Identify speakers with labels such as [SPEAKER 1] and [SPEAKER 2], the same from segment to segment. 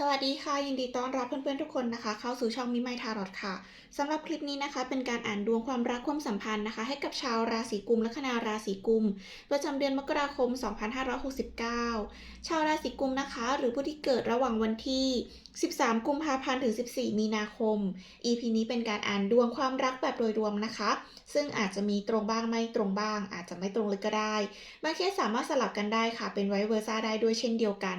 [SPEAKER 1] สวัสดีค่ะ ยินดีต้อนรับเพื่อนๆทุกคนนะคะ เข้าสู่ช่องมิไมทารอดค่ะสำหรับคลิปนี้นะคะ เป็นการอ่านดวงความรักความสัมพันธ์นะคะ ให้กับชาวราศีกุมและคณาราศีกุม ประจำเดือนมกราคม 2569 ชาวราศีกุมนะคะ หรือผู้ที่เกิดระหว่างวันที่ 13 กุมภาพันธ์ถึง 14 มีนาคม EP นี้เป็นการอ่านดวงความรักแบบโดยรวมนะคะ ซึ่งอาจจะมีตรงบ้างไม่ตรงบ้าง อาจจะไม่ตรงเลยก็ได้บางเคสสามารถสลับกันได้ค่ะ เป็นไวเวอร์ซ่าได้ด้วยเช่นเดียวกัน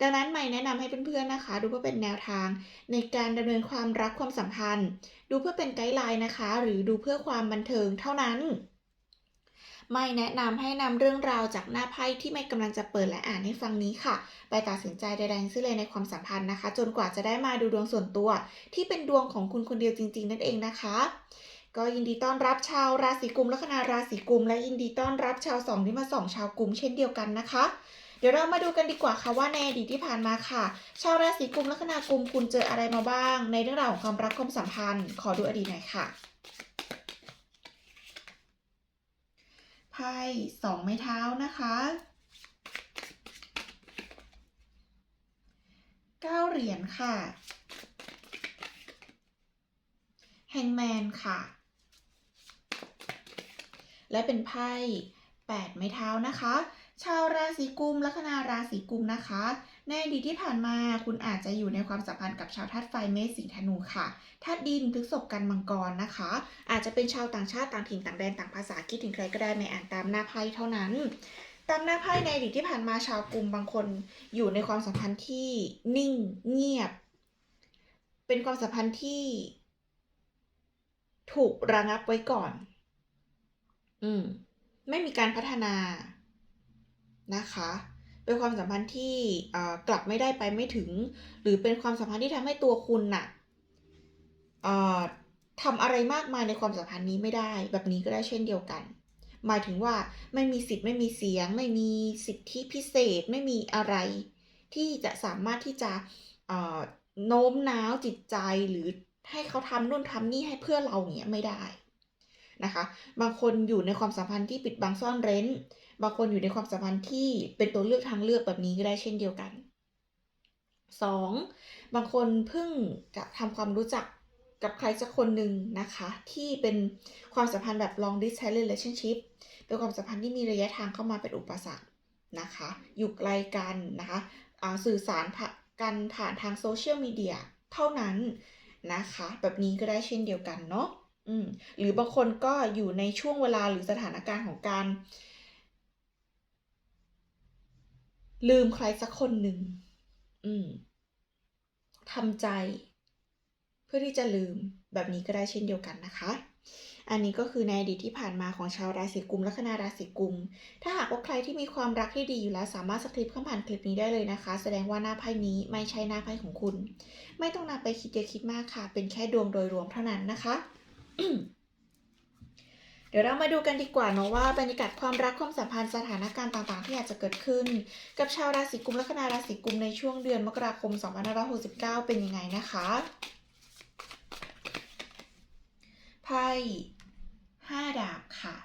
[SPEAKER 1] ดังนั้นไม่แนะนำให้เพื่อนๆนะคะ ดูเพื่อเป็นแนวทาง ในการดำเนินความรักความสัมพันธ์ ดูเพื่อเป็นไกด์ไลน์นะคะ หรือดูเพื่อความบันเทิงเท่านั้น ไม่แนะนำให้นำเรื่องราวจากหน้าไพ่ที่ไม่กำลังจะเปิดและอ่านให้ฟังนี้ค่ะ ไปตัดสินใจใดๆทั้งเลยในความสัมพันธ์นะคะ จนกว่าจะได้มาดูดวงส่วนตัว ที่เป็นดวงของคุณคนเดียวจริง ๆ นั่นเองนะคะก็ยินดีต้อนรับชาวราศีกุมละคณาราศีกุมและยินดีต้อนรับชาวสองที่มาสองชาวกุมเช่นเดียวกันนะคะ เดี๋ยวเรามาดูกันดีกว่าค่ะว่าในอดีตที่ผ่านมาค่ะ ชาวราศีกุมและคณากุมคุณเจออะไรมาบ้าง ในเรื่องราวของความรักความสัมพันธ์ ขอดูอดีตหน่อยค่ะไพ่สองไม้เท้านะคะเก้าเหรียญค่ะแฮงแมนค่ะ และเป็นไพ่แปดไม้เท้านะคะ ชาวราศีกุมและคณาราศีกุมนะคะ ในอดีตที่ผ่านมาคุณอาจจะอยู่ในความสัมพันธ์กับชาวธาตุไฟเมษสิงห์ธนูค่ะธาตุดินพฤษภกันมังกรนะคะ อาจจะเป็นชาวต่างชาติต่างถิ่นต่างแดนต่างภาษาคิดถึงใครก็ได้ไม่อ่านตามหน้าไพ่เท่านั้นตามหน้าไพ่ในอดีตที่ผ่านมาชาวกุมบางคนอยู่ในความสัมพันธ์ที่นิ่งเงียบ เป็นความสัมพันธ์ที่ ถูกระงับไว้ก่อน อืม ไม่มีการพัฒนา นะคะเป็นความสัมพันธ์ที่กลับไม่ได้ไปไม่ถึง หรือเป็นความสัมพันธ์ที่ทำให้ตัวคุณน่ะทำอะไรมากมายในความสัมพันธ์นี้ไม่ได้ แบบนี้ก็ได้เช่นเดียวกัน หมายถึงว่าไม่มีสิทธิ์ไม่มีเสียง ไม่มีสิทธิพิเศษไม่มีอะไร ที่จะสามารถที่จะโน้มน้าวจิตใจหรือให้เขาทำนู่นทำนี่ให้เพื่อเราเนี้ยไม่ได้นะคะ บางคนอยู่ในความสัมพันธ์ที่ปิดบังซ่อนเร้น บางคนอยู่ในความสัมพันธ์ที่เป็นตัวเลือกทางเลือกแบบนี้ก็ได้เช่นเดียวกัน 2. บางคนเพิ่งจะทำความรู้จักกับใครสักคนหนึ่งนะคะ ที่เป็นความสัมพันธ์แบบ long distance relationship เป็นความสัมพันธ์ที่มีระยะทางเข้ามาเป็นอุปสรรคนะคะ อยู่ไกลกันนะคะสื่อสารกันผ่านทางโซเชียลมีเดียเท่านั้นนะคะ แบบนี้ก็ได้เช่นเดียวกันเนาะอืมหรือบางคนก็อยู่ในช่วงเวลาหรือสถานการณ์ของการ ลืมใครสักคนหนึ่ง อืมทำใจ เพื่อที่จะลืมแบบนี้ก็ได้เช่นเดียวกันนะคะ อันนี้ก็คือในอดีตที่ผ่านมาของชาวราศีกุมและคณาราศีกุม ถ้าหากว่าใครที่มีความรักที่ดีอยู่แล้วสามารถสคริปข้ามผ่านคลิปนี้ได้เลยนะคะ แสดงว่าหน้าไพ่นี้ไม่ใช่หน้าไพ่ของคุณ ไม่ต้องนำไปคิดเยอะคิดมากค่ะ เป็นแค่ดวงโดยรวมเท่านั้นนะคะ เดี๋ยวเรามาดูกันดีกว่าเนาะว่าบรรยากาศความรักความสัมพันธ์สถานการณ์ต่างๆ ที่อาจจะเกิดขึ้น กับชาวราศีกุมและคณาราศีกุมในช่วงเดือนมกราคม 2569 เป็นยังไงนะคะไพ่ห้าดาบค่ะ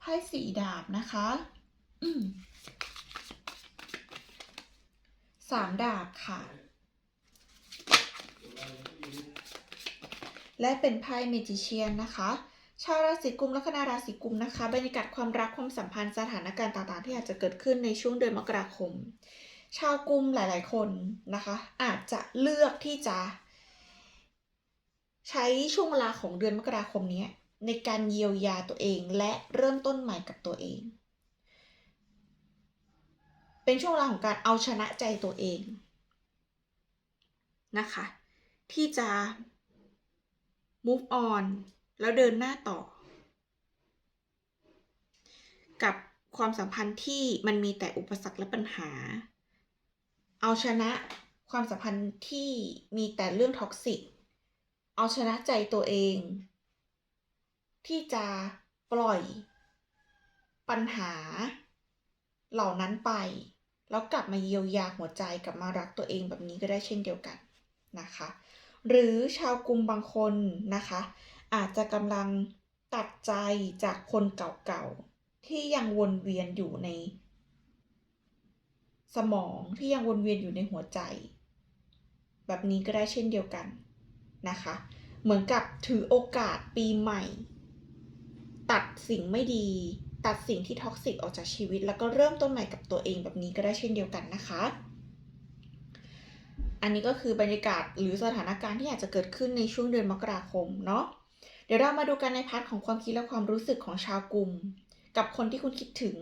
[SPEAKER 1] ไพ่สี่ดาบนะคะ สามดาบค่ะ และเป็นไพ่เมจิเชียนนะคะ ชาวราศีกุมและคณะราศีกุมนะคะ บรรยากาศความรักความสัมพันธ์สถานการณ์ต่างๆ ที่อาจจะเกิดขึ้นในช่วงเดือนมกราคม ชาวกุมหลายๆคนนะคะ อาจจะเลือกที่จะใช้ช่วงเวลาของเดือนมกราคมนี้ในการเยียวยาตัวเองและเริ่มต้นใหม่กับตัวเอง เป็นช่วงเวลาของการเอาชนะใจตัวเองนะคะ ที่จะ move on แล้วเดินหน้าต่อ กับความสัมพันธ์ที่มันมีแต่อุปสรรคและปัญหา เอาชนะความสัมพันธ์ที่มีแต่เรื่องท็อกซิกเอาชนะใจตัวเอง ที่จะปล่อยปัญหาเหล่านั้นไป แล้วกลับมาเยียวยาหัวใจกลับมารักตัวเองแบบนี้ก็ได้เช่นเดียวกันนะคะ หรือชาวกลุ่มบางคนนะคะ อาจจะกำลังตัดใจจากคนเก่าๆที่ยังวนเวียนอยู่ใน สมองที่ยังวนเวียนอยู่ในหัวใจ แบบนี้ก็ได้เช่นเดียวกันนะคะ เหมือนกับถือโอกาสปีใหม่ ตัดสิ่งไม่ดี ตัดสิ่งที่ท็อกซิกออกจากชีวิต แล้วก็เริ่มต้นใหม่กับตัวเองแบบนี้ก็ได้เช่นเดียวกันนะคะ อันนี้ก็คือบรรยากาศหรือสถานการณ์ที่อาจจะเกิดขึ้นในช่วงเดือนมกราคมเนาะเดี๋ยวเรามาดูกันในพาร์ทของความคิดและความรู้สึกของชาวกลุ่ม กับคนที่คุณคิดถึง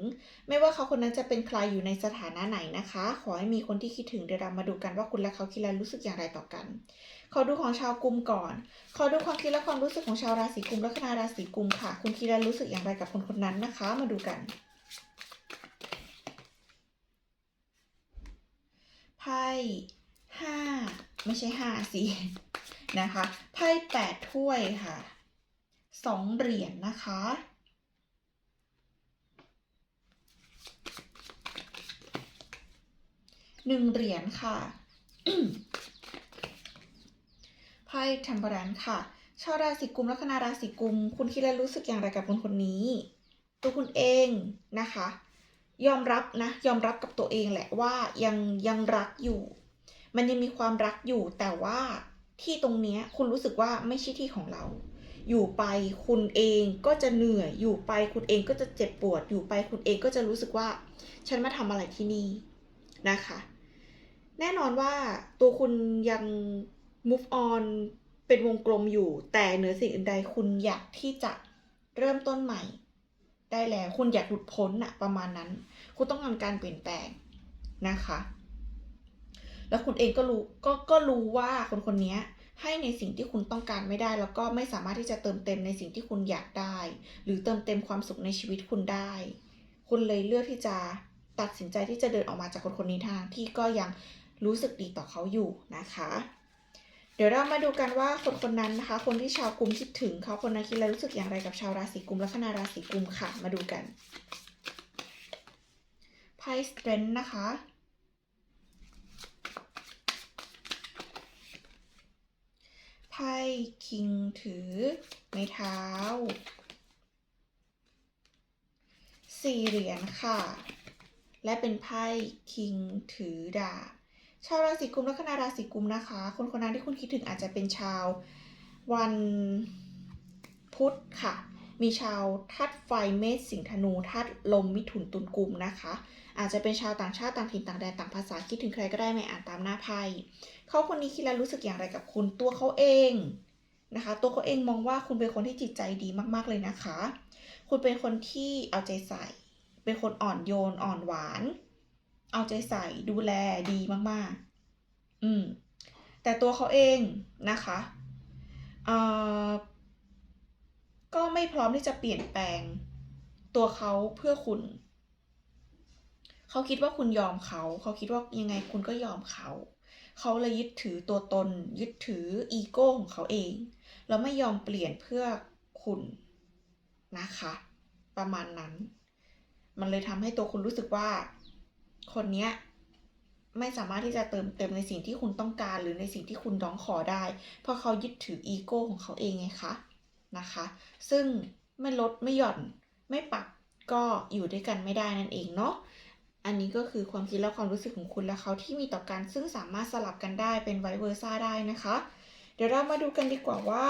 [SPEAKER 1] ไม่ว่าเขาคนนั้นจะเป็นใครอยู่ในสถานะไหนนะคะ ขอให้มีคนที่คิดถึงเดี๋ยวเรามาดูกันว่าคุณและเขาคิดและรู้สึกอย่างไรต่อกัน ขอดูของชาวกลุ่มก่อน ขอดูความคิดและความรู้สึกของชาวราศีกุมและคณะราศีกุมค่ะ คุณคิดและรู้สึกอย่างไรกับคนคนนั้นนะคะ มาดูกันไพ่ห้าไม่ใช่ห้าสินะคะไพ่แปดถ้วยค่ะสองเหรียญนะคะหนึ่งเหรียญค่ะ ไพ่เทมเปอรันค่ะ ชาวราศีกุมละคณะราศีกุม คุณคิดและรู้สึกอย่างไรกับคนคนนี้ ตัวคุณเองนะคะ ยอมรับนะยอมรับกับตัวเองแหละว่ายังยังรักอยู่ มันยังมีความรักอยู่แต่ว่าที่ตรงเนี้ยคุณรู้สึกว่าไม่ใช่ที่ของเรา อยู่ไปคุณเองก็จะเหนื่อย อยู่ไปคุณเองก็จะเจ็บปวด อยู่ไปคุณเองก็จะรู้สึกว่า ฉันมาทำอะไรที่นี่นะคะ แน่นอนว่าตัวคุณยัง move on เป็นวงกลมอยู่ แต่เหนือสิ่งอื่นใดคุณอยากที่จะเริ่มต้นใหม่ ได้แล้วคุณอยากหลุดพ้นอะประมาณนั้น คุณต้องการการเปลี่ยนแปลงนะคะ แล้วคุณเองก็รู้ก็ก็รู้ว่าคนคนนี้ให้ในสิ่งที่คุณต้องการไม่ได้ แล้วก็ไม่สามารถที่จะเติมเต็มในสิ่งที่คุณอยากได้ หรือเติมเต็มความสุขในชีวิตคุณได้ คุณเลยเลือกที่จะตัดสินใจที่จะเดินออกมาจากคนคนนี้ทางที่ก็ยังรู้สึกดีต่อเขาอยู่นะคะ ดี๋ยวเรามาดูกันว่าคนคนนั้นนะคะ คนที่ชาวกุมคิดถึงเขาคนนั้นคิดและรู้สึกอย่างไรกับชาวราศีกุมละคณะราศีกุมค่ะ มาดูกันไพ่สเตรนนะคะ ไพ่คิงถือ ไม้เท้า สี่เหรียญค่ะ และเป็นไพ่คิงถือดาบ ชาวราศีกุมและคณะราศีกุมนะคะ คนคนนั้นที่คุณคิดถึงอาจจะเป็นชาววันพุธค่ะ มีชาวธาตุไฟเมษสิงห์ธนูธาตุลมมิถุนตุลกุมนะคะ อาจจะเป็นชาวต่างชาติต่างถิ่นต่างแดนต่างภาษาคิดถึงใครก็ได้ไม่อ่านตามหน้าไพ่เขาคนนี้คิดและรู้สึกอย่างไรกับคุณตัวเขาเองนะคะ ตัวเขาเองมองว่าคุณเป็นคนที่จิตใจดีมากๆเลยนะคะ คุณเป็นคนที่เอาใจใส่ เป็นคนอ่อนโยนอ่อนหวาน เอาใจใส่ดูแลดีมากๆ อืม แต่ตัวเขาเองนะคะเอ่อก็ไม่พร้อมที่จะเปลี่ยนแปลงตัวเขาเพื่อคุณ เขาคิดว่าคุณยอมเขา เขาคิดว่ายังไงคุณก็ยอมเขา เขาเลยยึดถือตัวตน ยึดถืออีโก้ของเขาเอง แล้วไม่ยอมเปลี่ยนเพื่อคุณนะคะ ประมาณนั้น มันเลยทำให้ตัวคุณรู้สึกว่า คนเนี้ยไม่สามารถที่จะเติมเต็มในสิ่งที่คุณต้องการ หรือในสิ่งที่คุณร้องขอได้ เพราะเขายึดถืออีโก้ของเขาเองไงคะนะคะ ซึ่งไม่ลดไม่หย่อนไม่ปรับก็อยู่ด้วยกันไม่ได้นั่นเองเนาะอันนี้ก็คือความคิดและความรู้สึกของคุณและเขาที่มีต่อกันซึ่งสามารถสลับกันได้เป็นไวเวอร์ซ่าได้นะคะ ดี๋ยวเรามาดูกันดีกว่าว่า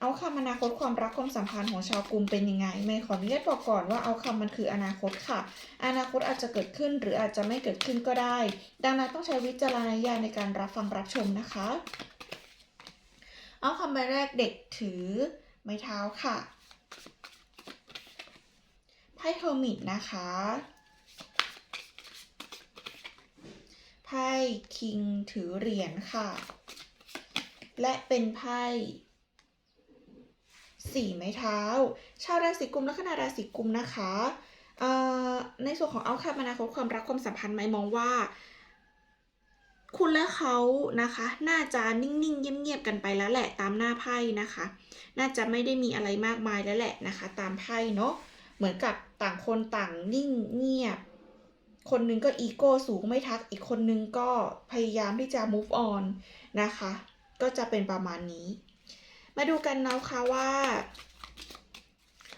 [SPEAKER 1] เอาคำอนาคตความรักความสัมพันธ์ของชาวกลุ่มเป็นยังไงไม่ขออนุญาตบอกก่อนว่าเอาคำมันคืออนาคตค่ะ อนาคตอาจจะเกิดขึ้นหรืออาจจะไม่เกิดขึ้นก็ได้ ดังนั้นต้องใช้วิจารณญาณในการรับฟังรับชมนะคะ เอาคำใบแรกเด็กถือไม้เท้าค่ะไพ่เฮอร์มิตนะคะไพ่คิงถือเหรียญค่ะ และเป็นไพ่สี่ไม้เท้า ชาวราศีกุมและคณะราศีกุมนะคะในส่วนของเอาคำอนาคตความรักความสัมพันธ์ไหมมองว่า คุณและเขานะคะ น่าจะนิ่งๆ เงียบๆกันไปแล้วแหละตามหน้าไพ่นะคะ น่าจะไม่ได้มีอะไรมากมายแล้วแหละนะคะ ตามไพ่เนาะเหมือนกับต่างคนต่างนิ่งเงียบ คนนึงก็อีโก้สูงไม่ทักอีกคนนึงก็พยายามที่จะ move on นะคะ ก็จะเป็นประมาณนี้ มาดูกันนะคะว่า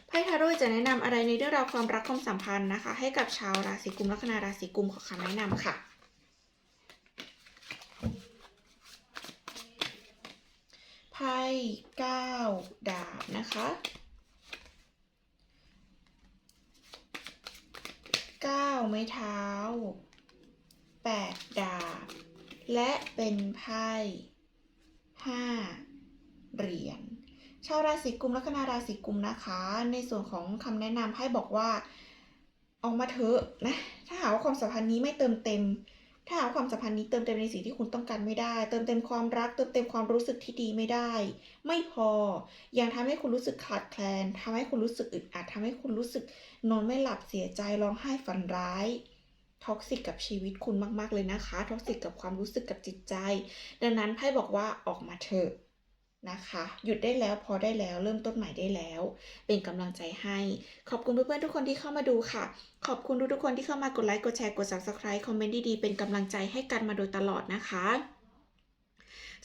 [SPEAKER 1] ไพ่ทาโร่จะแนะนำอะไรในเรื่องราวความรักความสัมพันธ์นะคะ ให้กับชาวราศีกุมลัคนาราศีกุมขอคำแนะนำค่ะ ไพ่เก้าดาบนะคะเก้าไม้เท้าแปดดาบ และเป็นไพ่ ห้าเหรียญชาวราศีกุมลัคนาราศีกุมนะคะ ในส่วนของคำแนะนำไพ่บอกว่าออกมาเถอะนะถ้าหากว่าความสัมพันธ์นี้ไม่เติมเต็ม ถ้าหากว่าความสัมพันธ์นี้เติมเต็มในสิ่งที่คุณต้องการไม่ได้ เติมเต็มความรัก เติมเต็มความรู้สึกที่ดีไม่ได้ ไม่พอยังทำให้คุณรู้สึกขาดแคลนทำให้คุณรู้สึกอึดอัดทำให้คุณรู้สึกนอนไม่หลับเสียใจร้องไห้ฝันร้าย ท็อกซิกกับชีวิตคุณมากๆเลยนะคะ ท็อกซิกกับความรู้สึกกับจิตใจ ดังนั้นไพ่บอกว่าออกมาเถอะนะคะ หยุดได้แล้วพอได้แล้วเริ่มต้นใหม่ได้แล้ว เป็นกำลังใจให้ ขอบคุณเพื่อนๆทุกคนที่เข้ามาดูค่ะ ขอบคุณทุกๆคนที่เข้ามากดไลค์กดแชร์กด subscribe คอมเมนต์ดีๆเป็นกำลังใจให้กันมาโดยตลอดนะคะ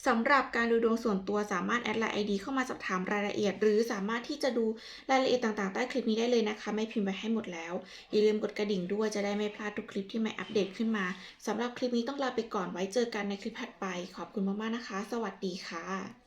[SPEAKER 1] สำหรับการดูดวงส่วนตัวสามารถแอดไลน์ ID เข้ามาสอบถามรายละเอียด หรือสามารถที่จะดูรายละเอียดต่างๆ ใต้คลิปนี้ได้เลยนะคะ ไม่พิมพ์ไว้ให้หมดแล้ว อย่าลืมกดกระดิ่งด้วยจะได้ไม่พลาดทุกคลิปที่ไม่อัปเดตขึ้นมาสำหรับคลิปนี้ต้องลาไปก่อนไว้เจอกันในคลิปถัดไป ขอบคุณมากๆนะคะ สวัสดีค่ะ